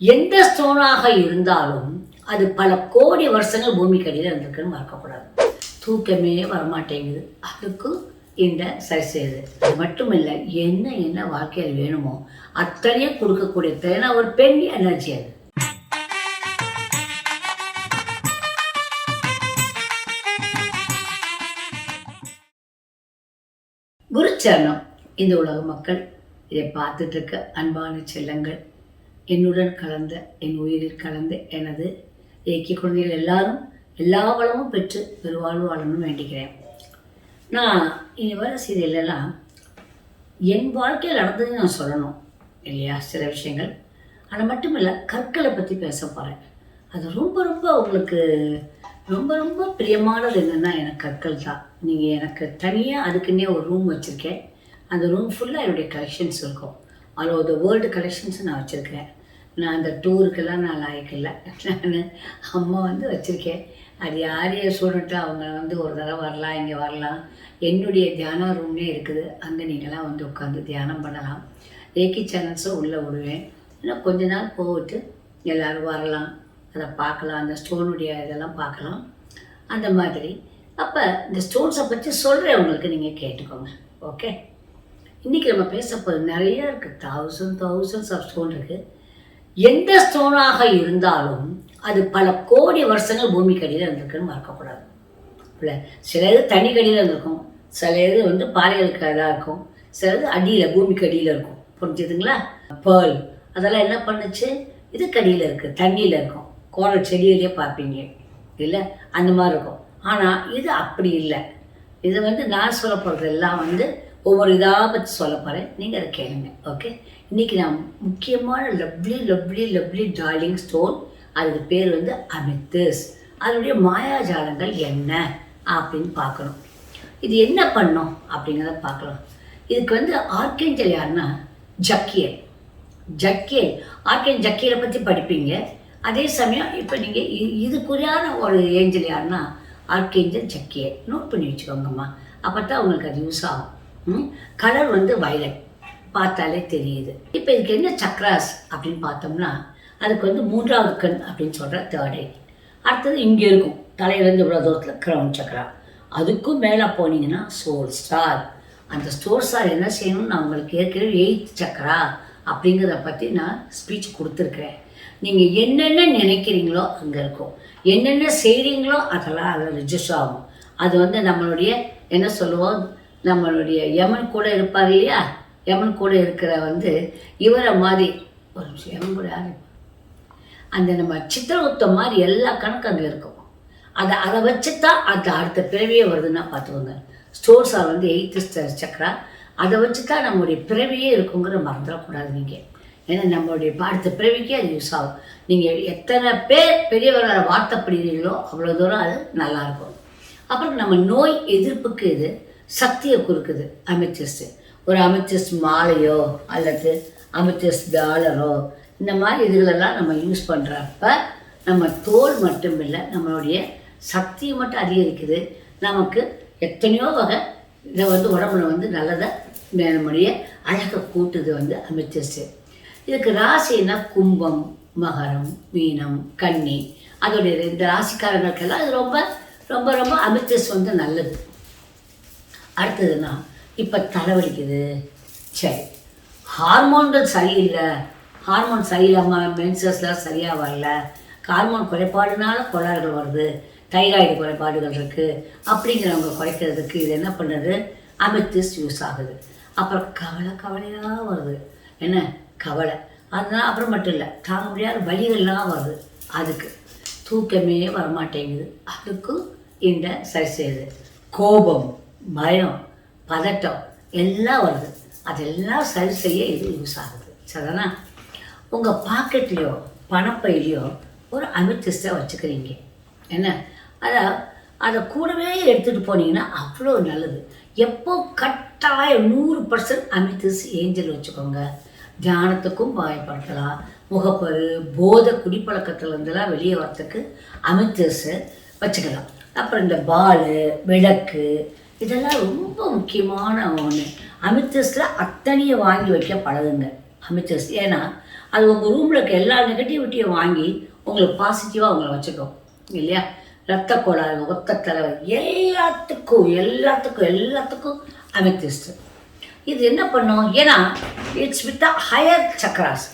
எந்த ஸ்டோனாக இருந்தாலும் அது பல கோடி வருஷங்கள் பூமிக்கு அடியில் இருந்திருக்குன்னு மறக்கக்கூடாது. தூக்கமே வரமாட்டேங்குது. அதுக்கும் இந்த சரி செய்யுது அது மட்டும் இல்லை என்ன என்ன வாழ்க்கையில் வேணுமோ அத்தனையும் கொடுக்கக்கூடிய திறன ஒரு பெண் எனர்ஜி அது. குருச்சரணம். இந்த உலக மக்கள் இதை பார்த்துட்டு இருக்க அன்பான செல்லங்கள். என்னுடன் கலந்த என் உயிரில் கலந்த எனது இயக்கிய குழந்தைகள் எல்லாரும் எல்லா வளமும் பெற்று பெருவாழ்வு வாழணும்னு வேண்டிக்கிறேன். நான் இனி வர சீரியலெல்லாம் என் வாழ்க்கையில் நடந்தது நான் சொல்லணும் இல்லையா சில விஷயங்கள். ஆனால் மட்டும் இல்லை கற்களை பற்றி பேச போகிறேன் அது ரொம்ப ரொம்ப உங்களுக்கு ரொம்ப ரொம்ப பிரியமானது என்னென்னா எனக்கு கற்கள் தான். நீங்கள் எனக்கு தனியாக அதுக்குன்னே ஒரு ரூம் வச்சுருக்கேன். அந்த ரூம் ஃபுல்லாக என்னுடைய கலெக்ஷன்ஸ் இருக்கும். All over the world collections நான் வச்சுருக்கேன் நான் அந்த டூருக்கெல்லாம் நான் லாய்க்கில்லை. நான் அம்மா வந்து வச்சுருக்கேன். அது யார் சொல்லிட்டு அவங்க வந்து ஒரு தடவை வரலாம் இங்கே வரலாம். என்னுடைய தியான ரூம்லே இருக்குது. அங்கே நீங்களாம் வந்து உட்காந்து தியானம் பண்ணலாம். ஏகி சேனல்ஸும் உள்ளே விடுவேன். இன்னும் கொஞ்ச நாள் போட்டு எல்லோரும் வரலாம். அதை பார்க்கலாம். அந்த ஸ்டோனுடைய இதெல்லாம் பார்க்கலாம். அந்த மாதிரி. அப்போ இந்த ஸ்டோன்ஸை பற்றி சொல்கிறேன் உங்களுக்கு. நீங்கள் கேட்டுக்கோங்க. ஓகே இன்றைக்கி நம்ம பேச போகிறது நிறையா இருக்குது தௌசண்ட் தௌசண்ட்ஸ் ஆஃப் ஸ்டோன் இருக்குது எந்த ஸ்டோனாக இருந்தாலும் அது பல கோடி வருஷங்கள் பூமிக்கு அடியில் இருந்திருக்குன்னு மறக்கக்கூடாது. இல்லை சில இது தனி கடியில் இருந்திருக்கும். சில இது வந்து பாறைகளுக்கு இதாக இருக்கும். சில இது அடியில் பூமிக்கு அடியில் இருக்கும். புரிஞ்சுதுங்களா? பேர்ல் அதெல்லாம் என்ன பண்ணுச்சு? இது கடியில் இருக்குது தண்ணியில் இருக்கும். கோரல் செடியிலேயே பார்ப்பீங்க. இல்லை அந்த மாதிரி இருக்கும். ஆனால் இது அப்படி இல்லை. இது வந்து நான் சொல்ல போகிறது எல்லாம் வந்து ஒவ்வொரு இதாக பற்றி சொல்ல போகிறேன் நீங்கள் அதை கேளுங்க. ஓகே இன்றைக்கி நான் முக்கியமான lovely lovely lovely darling stone அதுக்கு பேர் வந்து அமித்திஸ் அதனுடைய மாயாஜாலங்கள் என்ன அப்படின்னு பார்க்கணும். இது என்ன பண்ணும் அப்படிங்கிறத பார்க்கலாம். இதுக்கு வந்து ஆர்கேஞ்சல் யாருன்னா ஜக்கியல். ஜக்கியல். ஆர்கேன் ஜக்கியலை பற்றி படிப்பீங்க. அதே சமயம் இப்போ நீங்கள் இதுக்குரியான ஒரு ஏஞ்சல் யாருன்னா ஆர்கேஞ்சல் ஜக்கியல். நோட் பண்ணி வச்சுக்கோங்கம்மா. அப்போ தான் உங்களுக்கு அது யூஸ் ஆகும். கலர் வந்து வயலட் பார்த்தாலே தெரியுது. இப்போ இதுக்கு என்ன சக்ராஸ் அப்படின்னு பார்த்தோம்னா அதுக்கு வந்து மூன்றாவது கண் அப்படின்னு சொல்கிற தேர்ட் ஐ அடுத்தது இங்கே இருக்கும். தலையிலேருந்து இவ்வளோ தூரத்தில் கிரவுண்ட் சக்ரா அதுக்கும் மேலே போனீங்கன்னா சோல் ஸ்டார் அந்த ஸ்டோர் ஸ்டார் என்ன செய்யணும்னு நான் உங்களுக்கு ஏற்கனவே எயித் சக்ரா அப்படிங்கிறத பற்றி நான் ஸ்பீச் கொடுத்துருக்குறேன். நீங்கள் என்னென்ன நினைக்கிறீங்களோ அங்கே இருக்கும். என்னென்ன செய்கிறீங்களோ அதெல்லாம் அதில் ரிஜிஸ்டர் ஆகும். அது வந்து நம்மளுடைய என்ன சொல்லுவோம்? நம்மளுடைய யமன் கூட இருப்பார் இல்லையா? யமன் கூட இருக்கிற வந்து இவரை மாதிரி ஒரு நிமிஷம் யமன் கூட யார்? அந்த நம்ம சித்திரகுப்தம் மாதிரி எல்லா கணக்கும் அங்கே இருக்கும். அதை அதை வச்சு தான் அது அடுத்த பிறவியே வருதுன்னா பார்த்துக்கோங்க. ஸ்டோர்ஸார் வந்து எயித்து சக்கரா அதை வச்சு தான் நம்மளுடைய பிறவியே இருக்குங்கிற மறந்துடக்கூடாது நீங்கள் ஏன்னா நம்மளுடைய அடுத்த பிறவிக்கே அது யூஸ் ஆகும். நீங்கள் எத்தனை பேர் பெரியவர்களை வார்த்தைப்படுகிறீங்களோ அவ்வளோ தூரம் அது நல்லாயிருக்கும். அப்புறம் நம்ம நோய் எதிர்ப்புக்கு இது சக்தியை கொடுக்குது அமைச்சர்ஸு ஒரு அமித்திஸ் மாலையோ அல்லது அமித்திஸ் டாலரோ இந்த மாதிரி இதுகளெல்லாம் நம்ம யூஸ் பண்ணுறப்ப நம்ம தோல் மட்டும் இல்லை நம்மளுடைய சக்தியை மட்டும் அதிகரிக்குது. நமக்கு எத்தனையோ வகை இதை வந்து உடம்புல வந்து நல்லதை நம்முடைய அழகை கூட்டுது வந்து அமித்திஸ்ட் இதுக்கு ராசின்னா கும்பம் மகரம் மீனம் கன்னி. அதோடைய இந்த ராசிக்காரங்களுக்கெல்லாம் இது ரொம்ப ரொம்ப ரொம்ப அமித்திஸ் வந்து நல்லது. அடுத்ததுன்னா இப்போ தலைவலிக்குது. சரி ஹார்மோன்கள் சரியில்லை. ஹார்மோன் சரியில்லாமல் மென்சஸ்லாம் சரியாக வரல. ஹார்மோன் குறைபாடுனால கோளாறுகள் வருது. தைராய்டு குறைபாடுகள் இருக்குது அப்படிங்கிறவங்க குறைக்கிறதுக்கு இது என்ன பண்ணுது? அமித்திஸ் யூஸ் ஆகுது. அப்புறம் கவலை கவலையாக வருது. என்ன? கவலை. அதனால் அப்புறம் மட்டும் இல்லை தாங்க முடியாத வழிகள்லாம் வருது. அதுக்கு தூக்கமே வரமாட்டேங்குது. அதுக்கும் இந்த சரி செய்யுது. கோபம் பயம் பதட்டம் எல்லாம் வருது. அதெல்லாம் சரி செய்ய இது யூஸ் ஆகுது. சரிதானா? உங்கள் பாக்கெட்லேயோ பணப்பையிலையோ ஒரு அமித்திஸ்டை வச்சுக்கிறீங்க. என்ன? அதை அதை கூடவே எடுத்துகிட்டு போனீங்கன்னா அவ்வளோ நல்லது. எப்போ கட்டாயம் நூறு பர்சன்ட் அமித்திஸ் ஏஞ்சல் வச்சுக்கோங்க. தியானத்துக்கும் பயன்படுத்தலாம். முகப்பரு போத குடிப்பழக்கத்துலேருந்துலாம் வெளியே வரத்துக்கு அமித்திஸு வச்சுக்கலாம். அப்புறம் இந்த பால் விளக்கு இதெல்லாம் ரொம்ப முக்கியமான ஒன்று அமித்தஸில் அத்தனையை வாங்கி வைக்க பழகுங்க. அமித்தஸ் ஏன்னா அது உங்கள் ரூமில் இருக்க எல்லா நெகட்டிவிட்டியும் வாங்கி உங்களுக்கு பாசிட்டிவாக உங்களை வச்சுக்கும். இல்லையா? ரத்த கோளாறு ஒத்த தலைவர் எல்லாத்துக்கும் எல்லாத்துக்கும் எல்லாத்துக்கும் அமெத்திஸ்ட் இது என்ன பண்ணும்? ஏன்னா இட்ஸ் வித் ஹையர் சக்கராஸ்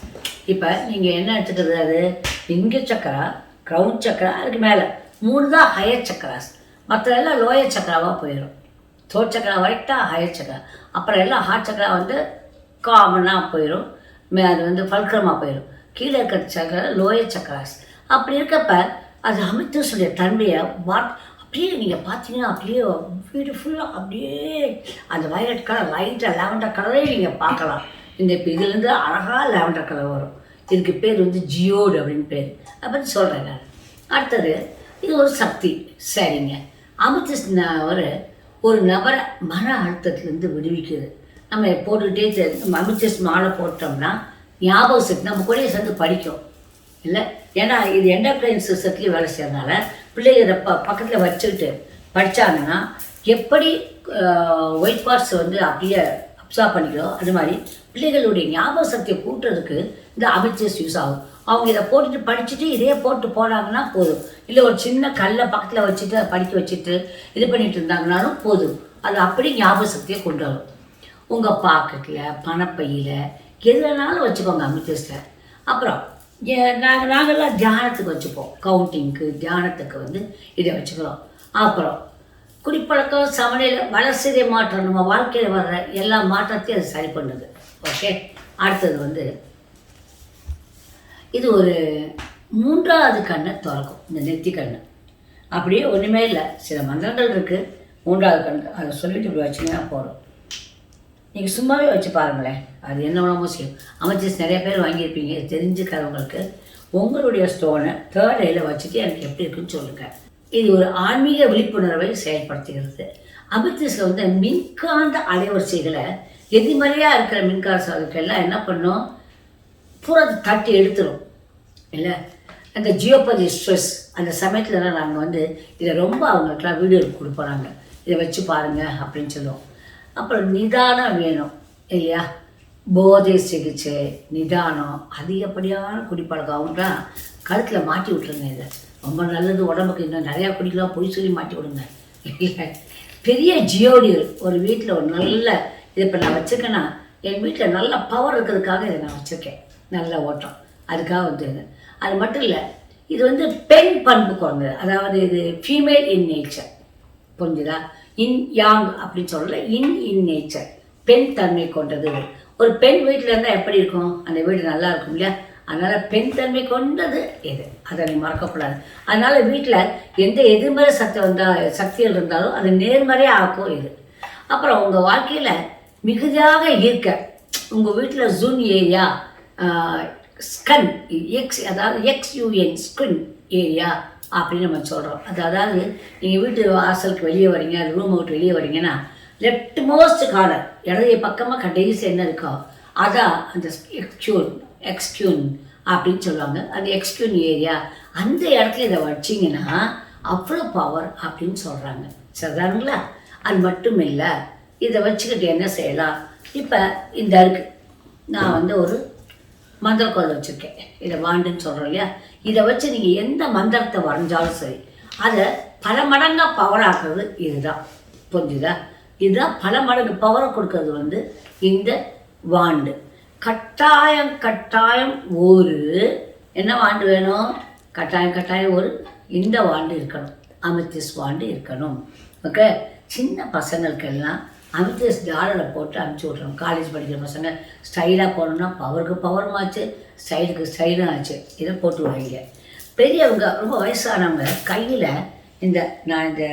இப்போ நீங்கள் என்ன எடுத்துக்கிறது அது லிங்க சக்கரா க்ரௌன் சக்கரா அதுக்கு மேலே. மூணு தான் ஹையர் சக்கராஸ் மற்ற எல்லாம் லோயர் சக்கராவாக போயிடும் தோட் சக்கரா வரைக்கும் தான் ஹையர் சக்கரா அப்புறம் எல்லாம் ஹார்ட் சக்கரா வந்து காமனாக போயிடும் மே- அது வந்து ஃபல்க்ரமாக போயிடும் கீழே இருக்கிற சக்கரா லோயர் சக்கராஸ் அப்படி இருக்கப்ப அது அமிர்தசுடைய தன்மையை வாட் அப்படியே நீங்கள் பார்த்தீங்கன்னா அப்படியே பியூட்டிஃபுல்லாக அப்படியே அந்த வயலட் கலர் லைட்டாக லெவண்டர் கலரே நீங்கள் பார்க்கலாம். இந்த இப்போ இதுலேருந்து அழகாக லெவண்டர் கலர் வரும். இதுக்கு பேர் வந்து ஜியோடு அப்படின்னு பேர். அதை பற்றி சொல்கிறேன் நான். அடுத்தது இது ஒரு சக்தி. சரிங்க. அமிர்தஸ் ஒரு ஒரு நபரை மன அழுத்தத்திலேருந்து விடுவிக்குது. நம்ம போட்டுக்கிட்டே தெ- அமிச்சஸ் மாலை போட்டோம்னா ஞாபக சக்தி நம்ம கூட சேர்ந்து படிக்கும். இல்லை? ஏன்னா இது என்டர்பிரைன் சிஸ்டத்துலேயும் வேலை செய்யறதுனால பிள்ளைங்க இதை ப பக்கத்தில் வச்சுக்கிட்டு படித்தாங்கன்னா எப்படி ஒயிட் பார்ட்ஸ் வந்து அப்படியே அப்சார்ப் பண்ணிக்கிறோம்? அது மாதிரி பிள்ளைகளுடைய ஞாபக சக்தியை கூட்டுறதுக்கு இந்த அமிச்சஸ் யூஸ் ஆகும். அவங்க இதை போட்டுட்டு படிச்சுட்டு இதே போட்டு போனாங்கன்னா போதும். இல்லை ஒரு சின்ன கல்லை பக்கத்தில் வச்சுட்டு அதை படிக்க வச்சுட்டு இது பண்ணிட்டு இருந்தாங்கனாலும் போதும். அது அப்படி ஞாபக சக்தியை கொண்டு வரும் உங்கள் பாக்கெட்டில் பணப்பையில் எது வேணாலும் வச்சுக்கோங்க அமிர்தஸில் அப்புறம் நாங்கள் நாங்கள்லாம் தியானத்துக்கு வச்சுப்போம். கவுண்டிங்க்கு தியானத்துக்கு வந்து இதை வச்சுக்கிறோம் அப்புறம் குடிப்பழக்கம் சமநிலை வளர்ச்சிதை மாற்றம் நம்ம வாழ்க்கையில் வர்ற எல்லா மாற்றத்தையும் அது சரி பண்ணுது. ஓகே அடுத்தது வந்து இது ஒரு மூன்றாவது கண்ணை திறக்கும் இந்த நெத்தி கண்ணு. அப்படியே ஒன்றுமே இல்லை. சில மந்திரங்கள் இருக்குது மூன்றாவது கண்ணு அதை சொல்லிட்டு இப்படி வச்சிங்கன்னா போகிறோம் நீங்கள் சும்மாவே வச்சு பாருங்களேன். அது என்ன வேணாமோ செய்யும். அமைச்சர்ஸ் நிறைய பேர் வாங்கியிருப்பீங்க. தெரிஞ்சுக்கிறவங்களுக்கு உங்களுடைய ஸ்டோனை தேர்ட் ஐயில் வச்சுட்டு எனக்கு எப்படி இருக்குன்னு சொல்லுங்கள் இது ஒரு ஆன்மீக விழிப்புணர்வை செயல்படுத்துகிறது. அமிர்தஸில் வந்து மின்காந்த அலைவரிசைகளை எதிர்மறையாக இருக்கிற மின்காரர்களுக்கெல்லாம் என்ன பண்ணும்? பூரா தட்டி எடுத்துரும். இல்லை? அந்த ஜியோபதி ஸ்ட்ரெஸ் அந்த சமயத்தில் நாங்கள் வந்து இதை ரொம்ப அவங்களுக்குலாம் வீடியோ கொடுப்போறாங்க இதை வச்சு பாருங்க அப்படின்னு சொல்லுவோம். அப்புறம் நிதானம் வேணும் இல்லையா? போதை சிகிச்சை நிதானம் அதிகப்படியான குடிப்பழக்கம். அவங்களாம் கழுத்தில் மாட்டி விட்ருங்க இதை. ரொம்ப நல்லது உடம்புக்கு இன்னும் நிறையா குடிக்கலாம் பொய் சொல்லி மாட்டி விடுங்க. இல்லை? பெரிய ஜியோடியல் ஒரு வீட்டில் ஒரு நல்ல இதை இப்போ நான் வச்சுருக்கேன்னா என் வீட்டில் நல்ல பவர் இருக்கிறதுக்காக இதை நான் வச்சுருக்கேன். நல்ல ஓட்டம். அதுக்காக வந்து இது அது மட்டும் இல்லை இது வந்து பெண் பண்பு குழந்தை அதாவது இது ஃபீமேல் இன் நேச்சர் புரிஞ்சுதா? இன் யாங் அப்படின்னு சொல்லல இன் இன் நேச்சர் பெண் தன்மை கொண்டது. ஒரு பெண் வீட்டில் இருந்தால் எப்படி இருக்கும்? அந்த வீடு நல்லா இருக்கும் இல்லையா? அதனால் பெண் தன்மை கொண்டது இது அதை நீ மறக்கக்கூடாது. அதனால் வீட்டில் எந்த எதிர்மறை சக்தி வந்தால் சக்திகள் இருந்தாலும் அது நேர்மறையாக ஆக்கும் இது. அப்புறம் உங்கள் வாழ்க்கையில் மிகுதியாக இருக்க உங்கள் வீட்டில் ஜூன் ஏரியா ஸ்கன் எக்ஸ் அதாவது எக்ஸ் யூஎன் ஸ்கின் ஏரியா அப்படின்னு நம்ம சொல்கிறோம் அது அதாவது நீங்கள் வீட்டு வாசலுக்கு வெளியே வரீங்க அது ரூமை விட்டு வெளியே வரீங்கன்னா லெஃப்ட் மோஸ்ட் கார்னர் இடது பக்கமாக கடைசி என்ன இருக்கோ அதான் அந்த எக்ஸ்கியூன் எக்ஸ்கியூன் அப்படின்னு சொல்லுவாங்க. அந்த எக்ஸ்கியூன் ஏரியா அந்த இடத்துல இதை வச்சிங்கன்னா அவ்வளோ பவர் அப்படின்னு சொல்கிறாங்க சரிதானுங்களா? அது மட்டும் இல்லை இதை வச்சுக்கிட்டு என்ன செய்யலாம்? இப்போ இந்த இருக்கு. நான் வந்து ஒரு மந்திரக்கோள் வச்சுருக்கேன். இதை வாண்டுன்னு சொல்கிறோம் இல்லையா? இதை வச்சு நீங்கள் எந்த மந்திரத்தை வரைஞ்சாலும் சரி அதை பல மடங்காக பவர் ஆக்குறது இதுதான். புரிஞ்சுதா? இதுதான் பல மடங்கு பவரை கொடுக்கறது வந்து இந்த வாண்டு. கட்டாயம் கட்டாயம் ஒரு என்ன வாண்டு வேணும்? கட்டாயம் கட்டாயம் ஒரு இந்த வாண்டு இருக்கணும். அமிர்திஸ் வாண்டு இருக்கணும். ஓகே சின்ன பசங்களுக்கெல்லாம் அமிர்திஸ் டாலரை போட்டு அமுச்சு விட்றோம் காலேஜ் படிக்கிற பசங்க ஸ்டைலாக போகணுன்னா பவருக்கு பவரும் ஆச்சு ஸ்டைலுக்கு ஸ்டைலும் ஆச்சு. இதை போட்டு வைங்க பெரியவங்க ரொம்ப வயசானவங்க கையில் இந்த நான் இந்த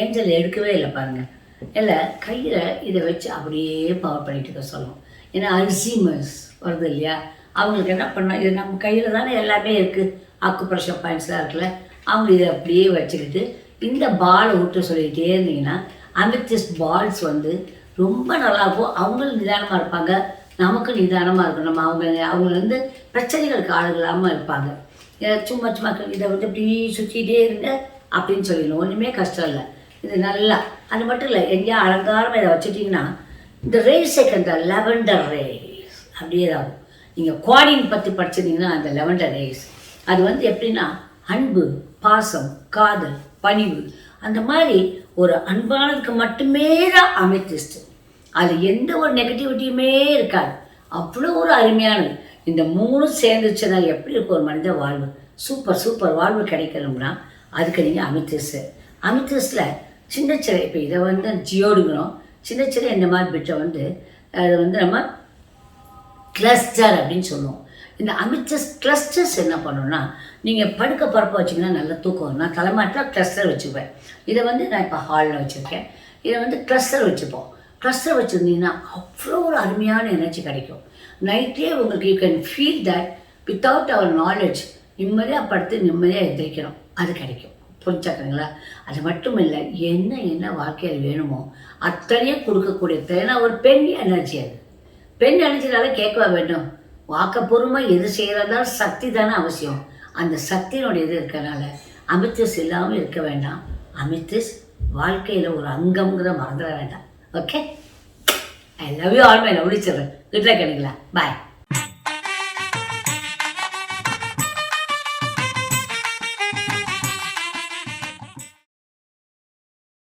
ஏஞ்சல் எடுக்கவே இல்லை பாருங்கள் இல்லை கையில் இதை வச்சு அப்படியே பவர் பண்ணிட்டு இருக்க சொல்லணும். ஏன்னா அல்சீமர்ஸ் வருது இல்லையா? அவங்களுக்கு என்ன பண்ணால் இது நம்ம கையில் தானே எல்லாமே இருக்குது ஆக்குப்ரெஷர் பாயிண்ட்ஸ்லாம் இருக்குல்ல. அவங்க இதை அப்படியே வச்சுக்கிட்டு இந்த பாலை விட்டு சொல்லிக்கிட்டே இருந்தீங்கன்னா அமெத்திஸ்ட் பால்ஸ் வந்து ரொம்ப நல்லாயிருக்கும் அவங்களும் நிதானமாக இருப்பாங்க. நமக்கு நிதானமாக இருக்கும் நம்ம அவங்க அவங்க வந்து பிரச்சனைகளுக்கு ஆளுகளாமல் இருப்பாங்க. சும்மா சும்மா இதை வந்து இப்படி சுற்றிட்டே இருங்க அப்படின்னு சொல்லிடணும். ஒன்றுமே கஷ்டம் இல்லை. இது நல்லா அது மட்டும் இல்லை எங்கேயா அலங்காரமாக இதை வச்சுட்டிங்கன்னா இந்த ரேஸ் இந்த லெவண்டர் ரேஸ் அப்படியே ஆகும் நீங்கள் குவாடின் பற்றி படிச்சிருந்தீங்கன்னா அந்த லெவண்டர் ரேஸ் அது வந்து எப்படின்னா அன்பு பாசம் காதல் பணிவு அந்த மாதிரி ஒரு அன்பானதுக்கு மட்டுமே தான் அமெத்திஸ்ட் அது எந்த ஒரு நெகட்டிவிட்டியுமே இருக்காது. அவ்வளோ ஒரு அருமையானது. இந்த மூணும் சேர்ந்துச்சுன்னா எப்படி இருக்கும் ஒரு மனித வாழ்வு? சூப்பர் சூப்பர் வாழ்வு கிடைக்கணும்னா அதுக்கு நீங்கள் அமித்திஸ்ட் அமித்திஸ்டில் சின்ன சிறை இப்போ இதை வந்து ஜியோடுங்கிறோம். சின்ன சிறை இந்த மாதிரி பிட்டை வந்து அதை வந்து நம்ம கிளஸ்டர் அப்படின்னு சொல்லுவோம். இந்த அமிச்ச கிளஸ்டர்ஸ் என்ன பண்ணணும்னா நீங்கள் படுக்க பரப்ப வச்சிங்கன்னா நல்ல தூக்கம் நான் தலைமாட்டில் கிளஸ்டர் வச்சுப்பேன் இதை வந்து நான் இப்போ ஹாலில் வச்சுருக்கேன். இதை வந்து கிளஸ்டர் வச்சுப்போம். கிளஸ்டர் வச்சுருந்தீங்கன்னா அவ்வளோ ஒரு அருமையான எனர்ஜி கிடைக்கும். நைட்டே உங்களுக்கு you can feel that without our knowledge நிம்மதியாக படுத்து நிம்மதியாக எந்திரிக்கிறோம் அது கிடைக்கும். புரிஞ்சாக்குங்களா அது மட்டும் இல்லை என்ன என்ன வாழ்க்கையில் வேணுமோ அத்தனையும் கொடுக்கக்கூடிய ஏன்னா ஒரு பெண் எனர்ஜி அது. பெண் எனர்ஜினால கேட்கவா வேண்டும் வாக்கப்பூர்வமாக எது செய்கிறதா சக்தி தானே அவசியம். அந்த சக்தியினுடைய இது இருக்கிறனால அமித்திஸ் இல்லாமல் இருக்க வேண்டாம். அமித்திஸ் வாழ்க்கையில் ஒரு அங்கம்ங்கிற மறந்துட வேண்டாம். Okay I love you all my lovely children வீட்டில் லக் பாய்